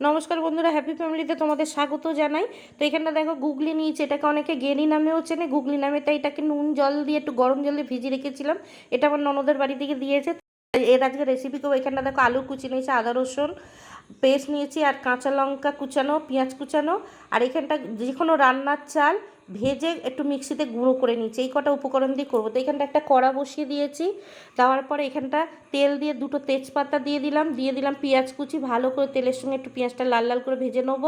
নমস্কার বন্ধুরা হ্যাপি ফ্যামিলিতে তোমাদের স্বাগত জানাই। তো এখানটা দেখো, গুগলি নিয়েছে, এটাকে অনেকে গেনি নামেও চেনে। গুগলি নামে তাই এটাকে নুন জল দিয়ে একটু গরম জল ভিজিয়ে রেখেছিলাম। এটা আমার ননদের বাড়ি থেকে দিয়েছে। এর আজকে রেসিপি করব এখানটা দেখো আলু কুচি নিয়েছে, আদা, রসুন, পেস্ট নিয়েছি, আর কাঁচা লঙ্কা কুচানো, পেঁয়াজ কুচানো। আর এখানটা যে কোনো রান্নার চাল ভেজে একটু মিক্সিতে গুঁড়ো করে নিয়েছি। এই কটা উপকরণ দিয়ে করব। তো এখানটা একটা কড়া বসিয়ে দিয়েছি। দেওয়ার পরে এখানটা তেল দিয়ে দুটো তেজপাতা দিয়ে দিলাম। দিয়ে দিলাম পেঁয়াজ কুচি। ভালো করে তেলের সঙ্গে একটু পেঁয়াজটা লাল লাল করে ভেজে নেব।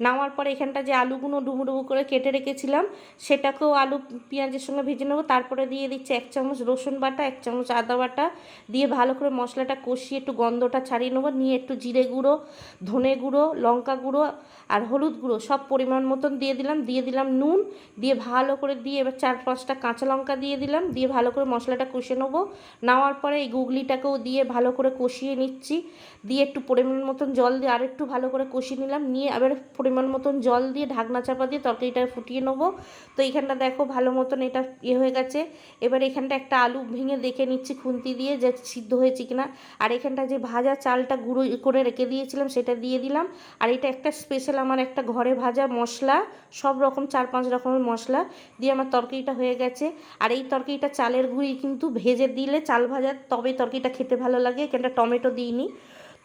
নামার পরে এখানটা যে আলুগুলো ডুবু ডুবু করে কেটে রেখেছিলাম, সেটাকেও আলু পেঁয়াজের সঙ্গে ভেজে নেব। তারপরে দিয়ে দিচ্ছি এক চামচ রসুন বাটা, এক চামচ আদা বাটা। দিয়ে ভালো করে মশলাটা কষিয়ে একটু গন্ধটা ছাড়িয়ে নেব। নিয়ে একটু জিরে গুঁড়ো, ধনে গুঁড়ো, লঙ্কা গুঁড়ো আর হলুদ গুঁড়ো সব পরিমাণ মতন দিয়ে দিলাম দিয়ে দিলাম নুন, দিয়ে ভালো করে দিয়ে এবার চার পাঁচটা কাঁচা লঙ্কা দিয়ে দিলাম, দিয়ে ভালো করে মশলাটা কষে নেব। নেওয়ার পরে এই গুগলিটাকেও দিয়ে ভালো করে কষিয়ে নিচ্ছি, দিয়ে একটু পরিমাণ মতন জল দিয়ে আর একটু ভালো করে কষিয়ে নিলাম, নিয়ে আবার পরিমাণ মতন জল দিয়ে ঢাকনা চাপা দিয়ে তরকারিটা ফুটিয়ে নেব। তো এইখানটা দেখো ভালো মতন এটা ইয়ে হয়ে গেছে। এবার এখানটা একটা আলু ভেঙে দেখে নিচ্ছি খুন্তি দিয়ে যে সিদ্ধ হয়েছে কিনা। আর এখানটা যে ভাজা চালটা গুঁড়ো করে রেখে দিয়েছিলাম সেটা দিয়ে দিলাম। আর এটা একটা স্পেশাল আমার একটা ঘরে ভাজা মশলা, সব রকম, চার পাঁচ রকমের মশলা দিয়ে আমার তরকারিটা হয়ে গেছে। আর এই তরকারিটা চালের গুঁড়ি কিন্তু ভেজে দিলে চাল ভাজা তবে তরকারিটা খেতে ভালো লাগে। এখানটা টমেটো দিইনি।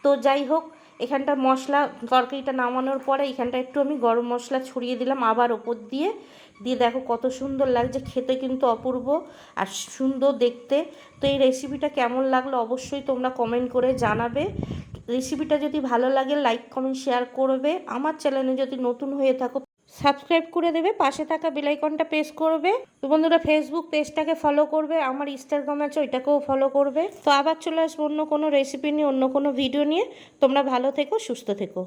তো যাই হোক, এখানটা মশলা, তরকারিটা নামানোর পরে এখানটা একটু আমি গরম মশলা ছড়িয়ে দিলাম আবার ওপর দিয়ে। দিয়ে দেখো কত সুন্দর লাগছে, খেতে কিন্তু অপূর্ব আর সুন্দর দেখতে। তো এই রেসিপিটা কেমন লাগল অবশ্যই তোমরা কমেন্ট করে জানাবে। রেসিপিটা যদি ভালো লাগে, লাইক, কমেন্ট, শেয়ার করবে। আমার চ্যানেলে যদি নতুন হয়ে থাকো, সাবস্ক্রাইব করে দেবে, পাশে থাকা বেলাইকনটা প্রেস করবে। তো বন্ধুরা ফেসবুক পেজটাকে ফলো করবে, আমার ইনস্টাগ্রাম আছে, ওইটাকেও ফলো করবে। তো আবার চলে আসব অন্য কোনো রেসিপি নিয়ে, অন্য কোনো ভিডিও নিয়ে। তোমরা ভালো থেকো, সুস্থ থেকো।